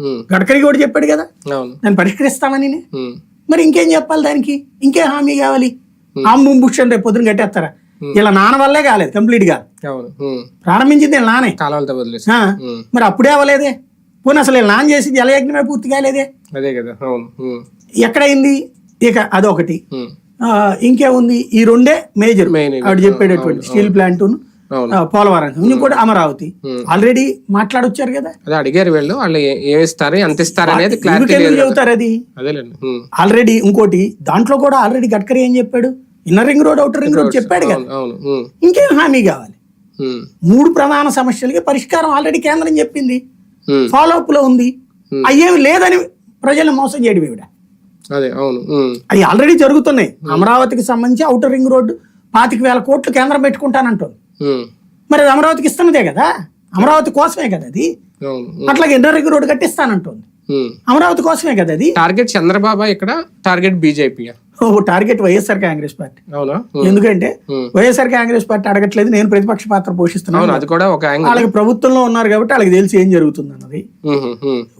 ఉమ్, గడ్కరీ కూడా చెప్పాడు కదా? దాన్ని పరిష్కరిస్తామని మరి ఇంకేం చెప్పాలి దానికి? ఇంకే హామీ కావాలి? ఆంబు బుషన్ రేపు పొద్దున కట్టేస్తారా? ఇలా నాన్న వల్లే కాలేదు కంప్లీట్గా ప్రారంభించింది నానే. మరి అప్పుడే అవ్వలేదే? పోనీ అసలు నాన్న చేసి జలయజ్ఞమే పూర్తి కాలేదే? అదే కదా ఎక్కడైంది? ఇక అదొకటి. ఇంకేముంది? ఈ రెండే మేజర్. ఆవిడ చెప్పేటటువంటి స్టీల్ ప్లాంట్ పోలవరం. ఇంకోటి అమరావతి. ఆల్రెడీ మాట్లాడొచ్చారు కదా? అదే అడిగారు వీళ్ళు. వాళ్ళు ఏ- ఏమి ఇస్తారు ఎంత ఇస్తారు అనేది. చెబుతారు అది? ఆల్రెడీ ఇంకోటి దాంట్లో కూడా ఆల్రెడీ గడ్కరీ ఏం చెప్పాడు? Inner ring road outer ring road చెప్పాడు కదా. ఇంకేం హామీ కావాలి? మూడు ప్రధాన సమస్యలకి పరిష్కారం ఆల్రెడీ కేంద్రం చెప్పింది. ఫాలో అప్లో ఉంది అయ్యేమి లేదని ప్రజలు మోసం చేయడం ఇవిడ అదే అవును. అవి ఆల్రెడీ జరుగుతున్నాయి. అమరావతికి సంబంధించి అవుటర్ రింగ్ రోడ్డు పాతిక వేల కోట్లు కేంద్రం పెట్టుకుంటానంటుంది. మరి అది అమరావతికి ఇస్తున్నదే కదా? అమరావతి కోసమే కదా అది? అట్లాగే ఇన్నర్ రింగ్ రోడ్డు కట్టిస్తానంటుంది. అమరావతి కోసమే కదా అది? టార్గెట్ చంద్రబాబు ఇక్కడ target BJP. Target YSR Congress party. అవునా? ఎందుకంటే. వైఎస్ఆర్ కాంగ్రెస్ పార్టీ అడగట్లేదు నేను ప్రతిపక్ష పాత్ర పోషిస్తున్నాను. అది కూడా ఒక వాళ్ళకి ప్రభుత్వంలో ఉన్నారు కాబట్టి వాళ్ళకి తెలిసి ఏం జరుగుతుంది అన్నది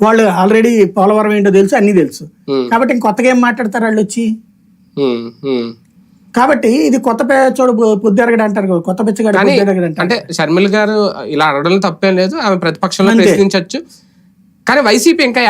వాళ్ళు ఆల్రెడీ పోలవరం ఏంటో తెలుసు అన్ని తెలుసు. కాబట్టి ఇంక కొత్తగా ఏం మాట్లాడతారు వాళ్ళు వచ్చి. కాబట్టి ఇది కొత్త పేచోడు పొద్దురగడ అంటారు కొత్త పెచ్చగాడు అంటే షర్మిల గారు ఇలా అడగడం తప్పేం లేదు ఆమె ప్రతిపక్షంలో ప్రశ్నించవచ్చు కానీ వైసీపీ ఇంకా